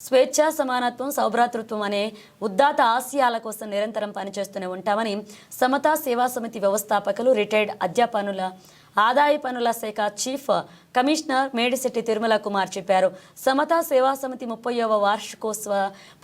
స్వేచ్ఛ సమానత్వం సౌభ్రాతృత్వం అనే ఉద్దాత ఆశయాల కోసం నిరంతరం పనిచేస్తూనే ఉంటామని సమతా సేవా సమితి వ్యవస్థాపకులు రిటైర్డ్ అధ్యాపనుల ఆదాయ పనుల శాఖ చీఫ్ కమిషనర్ మేడిశెట్టి తిరుమల కుమార్ చెప్పారు. సమతా సేవా సమితి ముప్పైవ వార్షికోత్సవ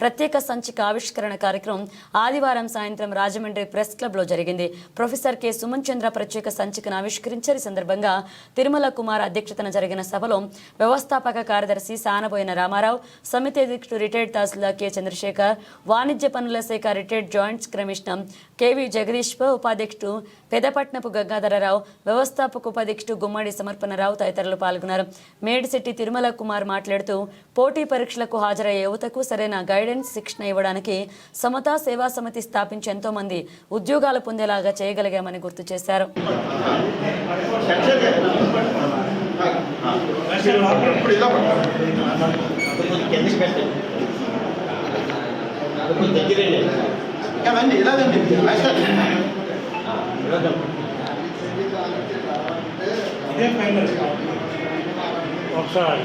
ప్రత్యేక సంచిక ఆవిష్కరణ కార్యక్రమం ఆదివారం సాయంత్రం రాజమండ్రి ప్రెస్ క్లబ్లో జరిగింది. Professor K. సుమన్ చంద్ర ప్రత్యేక సంచికను ఆవిష్కరించారు సందర్భంగా తిరుమల కుమార్ అధ్యక్షతన జరిగిన సభలో వ్యవస్థాపక కార్యదర్శి సానబోయిన రామారావు సమితి అధ్యక్షుడు రిటైర్డ్ తహసీల్దార్ కె. చంద్రశేఖర్ వాణిజ్య పనుల శాఖ retired joints commissioner K V Jagadishwar ఉపాధ్యక్షుడు పెదపట్నపు గంగాధరరావు వ్యవస్థాపక ఉపాధ్యక్షుడు గుమ్మడి సమర్పణరావు తదితరులు పాల్గొన్నారు. మేడిశెట్టి తిరుమల కుమార్ మాట్లాడుతూ పోటీ పరీక్షలకు హాజరయ్యే యువతకు సరైన గైడెన్స్ శిక్షణ ఇవ్వడానికి సమతా సేవా సమితి స్థాపించి ఎంతో మంది ఉద్యోగాలు పొందేలాగా చేయగలిగామని గుర్తు చేశారు. ఇదే ఫైనల్. ఒకసారి.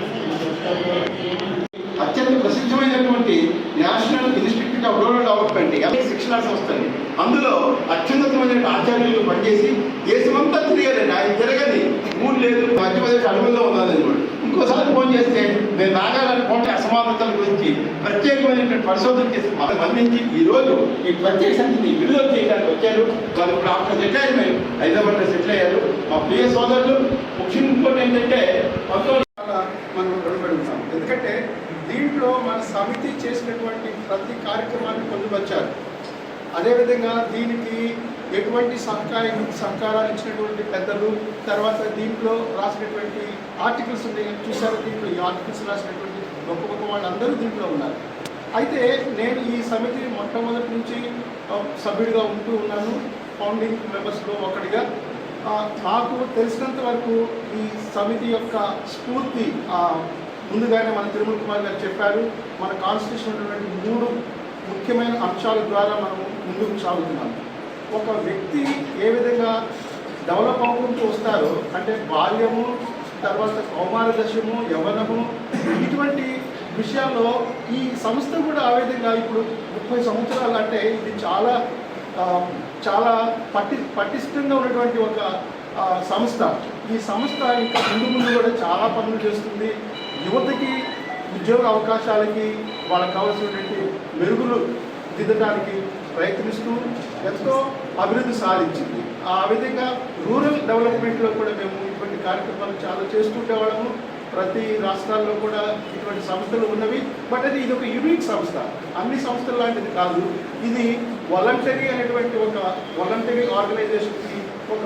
అత్యంత ప్రసిద్ధమైనటువంటి national institute of rural development M A శిక్షణ సంస్థ అండి. అందులో అత్యున్నతమైన ఆచార్యులు పనిచేసి దేశమంతా తిరిగారండి ఆయన తిరగని మూడు లేదు. మధ్యప్రదేశ్ అడవుల్లో ఉన్నదండి ఇంకోసారి ఫోన్ చేస్తే నేను కోట అసమానతల గురించి ప్రత్యేకమైనటువంటి పరిశోధన చేసి మనకు అందించి ఈ రోజు ఈ ప్రత్యేక సంస్థని విడుదల చేయడానికి వచ్చారు. వాళ్ళు ఇప్పుడు ఆఫ్టర్ రిటైర్మెంట్ హైదరాబాద్లో సెటిల్ అయ్యారు. మా ప్రియ సోదరులు ముఖ్యంగా ఇంకోటి ఏంటంటే పంతొమ్మిది చాలా మనం రుణపడి ఉంటాం ఎందుకంటే దీంట్లో మన సమితి చేసినటువంటి ప్రతి కార్యక్రమాన్ని పొందుపరిచారు. అదేవిధంగా దీనికి ఎటువంటి సహకారం సహకారాలు ఇచ్చినటువంటి పెద్దలు తర్వాత దీంట్లో రాసినటువంటి ఆర్టికల్స్ ఉన్నాయి. చూసారు దీంట్లో ఈ ఆర్టికల్స్ రాసినటువంటి గొప్ప గొప్ప వాళ్ళందరూ దీంట్లో ఉన్నారు. అయితే నేను ఈ సమితి మొట్టమొదటి నుంచి సభ్యుడిగా ఉంటూ ఉన్నాను. ఫౌండింగ్ మెంబర్స్లో ఒకటిగా నాకు తెలిసినంత వరకు ఈ సమితి యొక్క స్ఫూర్తి ముందుగానే మన తిరుమల కుమార్ గారు చెప్పారు మన కాన్స్టిట్యూషన్ ఉన్నటువంటి మూడు ముఖ్యమైన అంశాల ద్వారా మనం ముందుకు సాగుతున్నాం ఒక వ్యక్తి ఏ విధంగా డెవలప్ అవ్వకుంటూ వస్తారో అంటే బాల్యము తర్వాత కౌమార దశము యవ్వనము ఇటువంటి విషయాల్లో ఈ సంస్థ కూడా ఆ విధంగా ఇప్పుడు ముప్పై సంవత్సరాలు అంటే ఇది చాలా చాలా పటి పటిష్టంగా ఉన్నటువంటి ఒక సంస్థ. ఈ సంస్థ ఇంకా ముందు ముందు కూడా చాలా పనులు చేస్తుంది. యువతకి ఉద్యోగ అవకాశాలకి వాళ్ళకి కావాల్సినటువంటి మెరుగులు దిద్దడానికి ప్రయత్నిస్తూ ఎంతో అభివృద్ధి సాధించింది. ఆ విధంగా రూరల్ డెవలప్మెంట్లో కూడా మేము ఇటువంటి కార్యక్రమాలు చాలా చేస్తూ వాళ్ళము. ప్రతి రాష్ట్రాల్లో కూడా ఇటువంటి సంస్థలు ఉన్నవి. బట్ అది ఇది ఒక యూనిక్ సంస్థ. అన్ని సంస్థల లాంటిది కాదు. ఇది వాలంటరీ అనేటువంటి ఒక వాలంటరీ ఆర్గనైజేషన్కి ఒక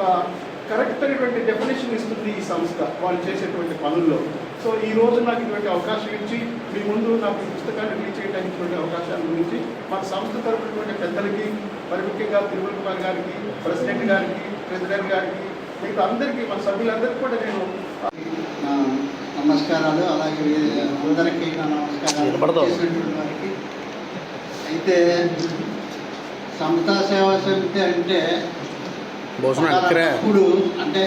కరెక్ట్ అయినటువంటి డెఫినేషన్ ఇస్తుంది ఈ సంస్థ వాళ్ళు చేసేటువంటి పనుల్లో. సో ఈ రోజు నాకు ఇటువంటి అవకాశం ఇచ్చి మీ ముందు నాకు ఈ పుస్తకాన్ని రిలీజ్ చేయడానికి ఇటువంటి అవకాశాల గురించి మన సంస్థ తరపునటువంటి పెద్దలకి మరి ముఖ్యంగా తిరుమల కుమార్ గారికి ప్రెసిడెంట్ గారికి ప్రెసిడెంట్ గారికి మిగతా అందరికీ మన సభ్యులందరికీ కూడా నేను నమస్కారాలు. అలాగే అందరికీ నా నమస్కారాలు వారికి. అయితే సమతా సేవా సమితి అంటే ఇప్పుడు అంటే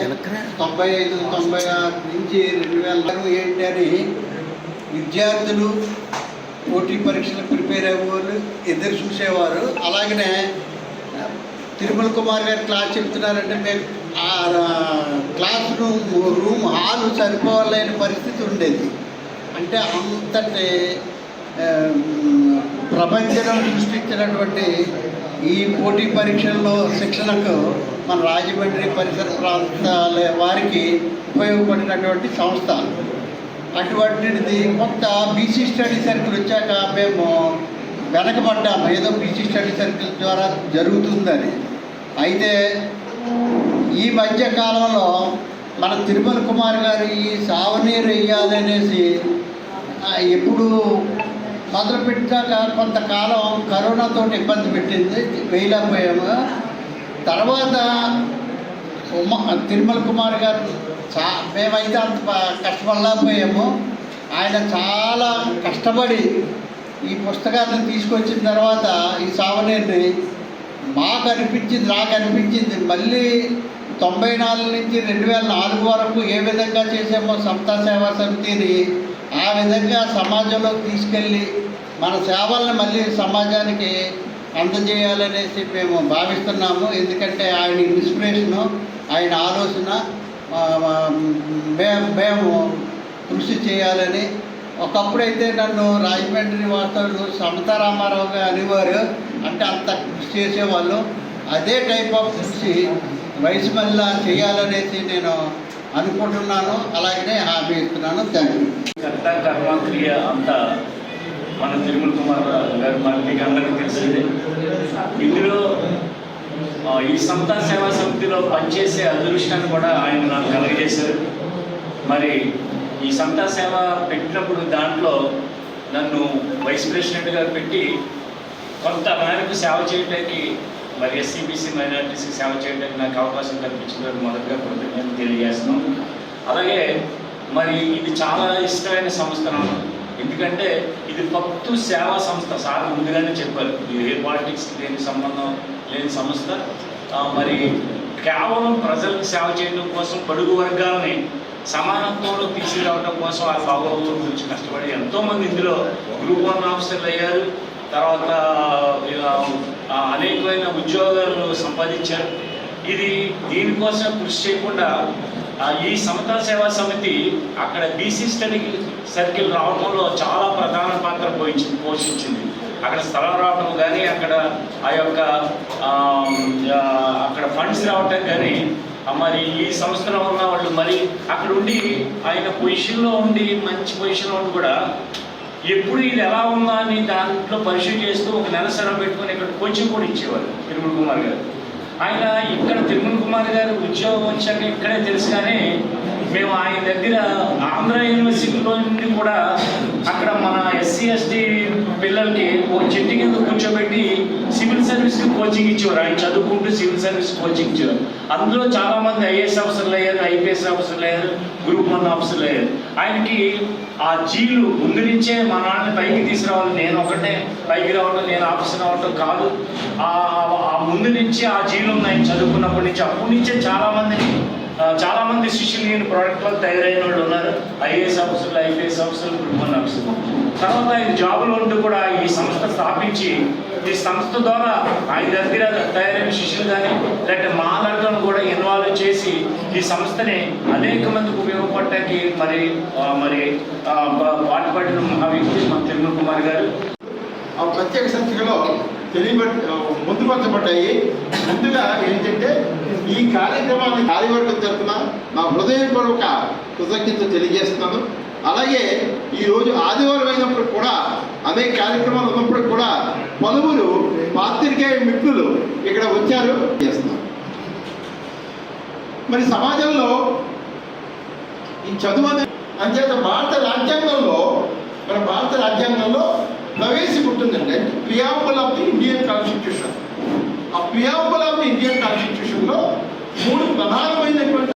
తొంభై ఐదు తొంభై ఆరు నుంచి రెండు వేల ఏంటి అని విద్యార్థులు పోటీ పరీక్షలు ప్రిపేర్ అయ్యేవాళ్ళు ఎదురు చూసేవారు. అలాగనే తిరుమల కుమార్ గారు క్లాస్ చెప్తున్నారంటే మేము ఆ క్లాస్ రూమ్ రూమ్ హాల్ సరిపోలేని పరిస్థితి ఉండేది. అంటే అంతటి ప్రపంచం సృష్టించినటువంటి ఈ పోటీ పరీక్షల్లో శిక్షణకు మన రాజమండ్రి పరిసర ప్రాంతాల వారికి ఉపయోగపడినటువంటి సంస్థ అటువంటిది కొంత బీసీ స్టడీ సర్కిల్ వచ్చాక మేము వెనకబడ్డాము. ఏదో బీసీ స్టడీ సర్కిల్ ద్వారా జరుగుతుందని. అయితే ఈ మధ్య కాలంలో మన తిరుమల కుమార్ గారు ఈ సావనీరు వేయాలనేసి ఆ, ఎప్పుడు మొదలుపెట్టాక కొంతకాలం కరోనాతో ఇబ్బంది పెట్టింది. వేయలేకపోయాము. తర్వాత ఉమ్మ తిరుమల కుమార్ గారు చా మేమైతే అంత కష్టపడలేకపోయాము. ఆయన చాలా కష్టపడి ఈ పుస్తకాన్ని తీసుకొచ్చిన తర్వాత ఈ సావనీర్ని మాకు అనిపించింది నాకు అనిపించింది. మళ్ళీ తొంభై నాలుగు నుంచి రెండు వేల నాలుగు వరకు ఏ విధంగా చేసామో సమతా సేవా సమితిని ఆ విధంగా సమాజంలోకి తీసుకెళ్ళి మన సేవల్ని మళ్ళీ సమాజానికి అందజేయాలనేసి మేము భావిస్తున్నాము. ఎందుకంటే ఆయన ఇన్స్పిరేషను ఆయన ఆలోచన మేము కృషి చేయాలని ఒకప్పుడైతే నన్ను రాజమండ్రి వాస్తవులు సమత రామారావు గారు అనేవారు. అంటే అంత కృషి చేసేవాళ్ళు. అదే టైప్ ఆఫ్ కృషి వయసు మళ్ళా చేయాలనేసి నేను అనుకుంటున్నాను. అలాగనే హామీ ఇస్తున్నాను. థ్యాంక్ యూ కర్త అంతా మన తిరుమల కుమార్ గారు మన మీకు అందరికీ తెలిసిందే. ఇందులో ఈ సంతా సేవా సమితిలో పనిచేసే అదృష్టాన్ని కూడా ఆయన నాకు కలగజేశారు. మరి ఈ సంతా సేవ పెట్టినప్పుడు దాంట్లో నన్ను వైస్ ప్రెసిడెంట్గా పెట్టి కొంత మేరకు సేవ చేయడానికి మరి ఎస్సీబీసీ మైనార్టీస్కి సేవ చేయడానికి నాకు అవకాశం కల్పించినందుకు మొదటగా కృతజ్ఞతలు తెలియజేస్తున్నాం. అలాగే మరి ఇది చాలా ఇష్టమైన సంస్థ ఎందుకంటే ఇది ఫక్తు సేవా సంస్థ. సార్ ముందుగానే చెప్పారు ఏ పాలిటిక్స్ లేని సంబంధం లేని సంస్థ. మరి కేవలం ప్రజలకు సేవ చేయడం కోసం పొడుగు వర్గాలని సమానత్వంలో తీసుకురావడం కోసం ఆ బాగోగుల గురించి కష్టపడి ఎంతోమంది ఇందులో గ్రూప్ వన్ ఆఫీసర్లు అయ్యారు. తర్వాత అనేకమైన ఉద్యోగాలు సంపాదించారు. ఇది దీనికోసం కృషి చేయకుండా ఈ సమతా సేవా సమితి అక్కడ బీసీ స్టడీ సర్కిల్ రావడంలో చాలా ప్రధాన పాత్ర పోయించి పోషించింది. అక్కడ స్థలం రావడం కానీ అక్కడ ఆ యొక్క అక్కడ ఫండ్స్ రావటం కానీ మరి ఈ సంస్థలో ఉన్న వాళ్ళు మరి అక్కడ ఉండి ఆయన పొజిషన్లో ఉండి మంచి పొజిషన్లో ఉండి కూడా ఎప్పుడు ఇది ఎలా ఉందా అని దాంట్లో పరిశీలి చేస్తూ ఒక నెల సెలవు పెట్టుకొని ఇక్కడ కోచింగ్ కూడా ఇచ్చేవారు తిరుమల కుమార్ గారు. ఆయన ఇక్కడ తిరుమల కుమార్ గారు ఉద్యోగం వచ్చాక ఇక్కడే తెలుసు కానీ మేము ఆయన దగ్గర ఆంధ్ర యూనివర్సిటీలో నుండి కూడా అక్కడ మన ఎస్సీ ఎస్టీ పిల్లలకి ఒక చెట్టు కింద కూర్చోబెట్టి సివిల్ సర్వీస్ కోచింగ్ ఇచ్చేవారు. ఆయన చదువుకుంటూ సివిల్ సర్వీస్ కోచింగ్ ఇచ్చేవారు. అందులో చాలా మంది ఐఏఎస్ ఆఫీసర్లు అయ్యారు ఐపీఎస్ ఆఫీసర్లు అయ్యారు గ్రూప్ వన్ ఆఫీసర్లు అయ్యారు. ఆయనకి ఆ జీలు ముందు నుంచే మా నాన్న పైకి తీసుకురావాలి. నేను ఒకటే. పైకి రావడం నేను ఆఫీసర్ రావడం కాదు. ఆ ముందు నుంచి ఆ జీలు ఉన్నాయి. చదువుకున్నప్పటి నుంచి అప్పటి నుంచే చాలా మందిని చాలా మంది శిష్యులు నేను ప్రోడక్ట్ వల్ల తయారైన వాళ్ళు ఉన్నారు. ఐఏఎస్ ఆఫీసర్లు ఐపీఎస్ ఆఫీసర్లు గ్రూప్ ఆఫీసర్లు. తర్వాత ఆయన జాబులు ఉంటూ కూడా ఈ సంస్థ స్థాపించి ఈ సంస్థ ద్వారా ఆయన దగ్గర తయారైన శిష్యులు కానీ లేకపోతే మా దాంట్లో కూడా ఇన్వాల్వ్ చేసి ఈ సంస్థని అనేక మందికి ఉపయోగపడటానికి మరి మరి పాటుపడిన మహా వ్యక్తి మన తెలుగు కుమార్ గారు. ఆ ప్రత్యేక సంస్థలో తెలియబడి ముందుపరచబడ్డాయి. ముందుగా ఏంటంటే ఈ కార్యక్రమాన్ని కార్యవర్గం తరఫున నా హృదయపూర్వక కృతజ్ఞత తెలియజేస్తున్నాను. అలాగే ఈరోజు ఆదివారం అయినప్పుడు కూడా అనేక కార్యక్రమాలు ఉన్నప్పుడు కూడా పలువురు పాత్రికేయ మిత్రులు ఇక్కడ వచ్చారు. చేస్తున్నారు. మరి సమాజంలో ఈ చదువు అనేది అంచేత భారత రాజ్యాంగంలో మన భారత రాజ్యాంగంలో ప్రవేశపెట్టిందంటే preamble of the Indian constitution. ఆ ప్రియాంబుల్ ఆఫ్ ది ఇండియన్ కాన్స్టిట్యూషన్లో మూడు ప్రధానమైనటువంటి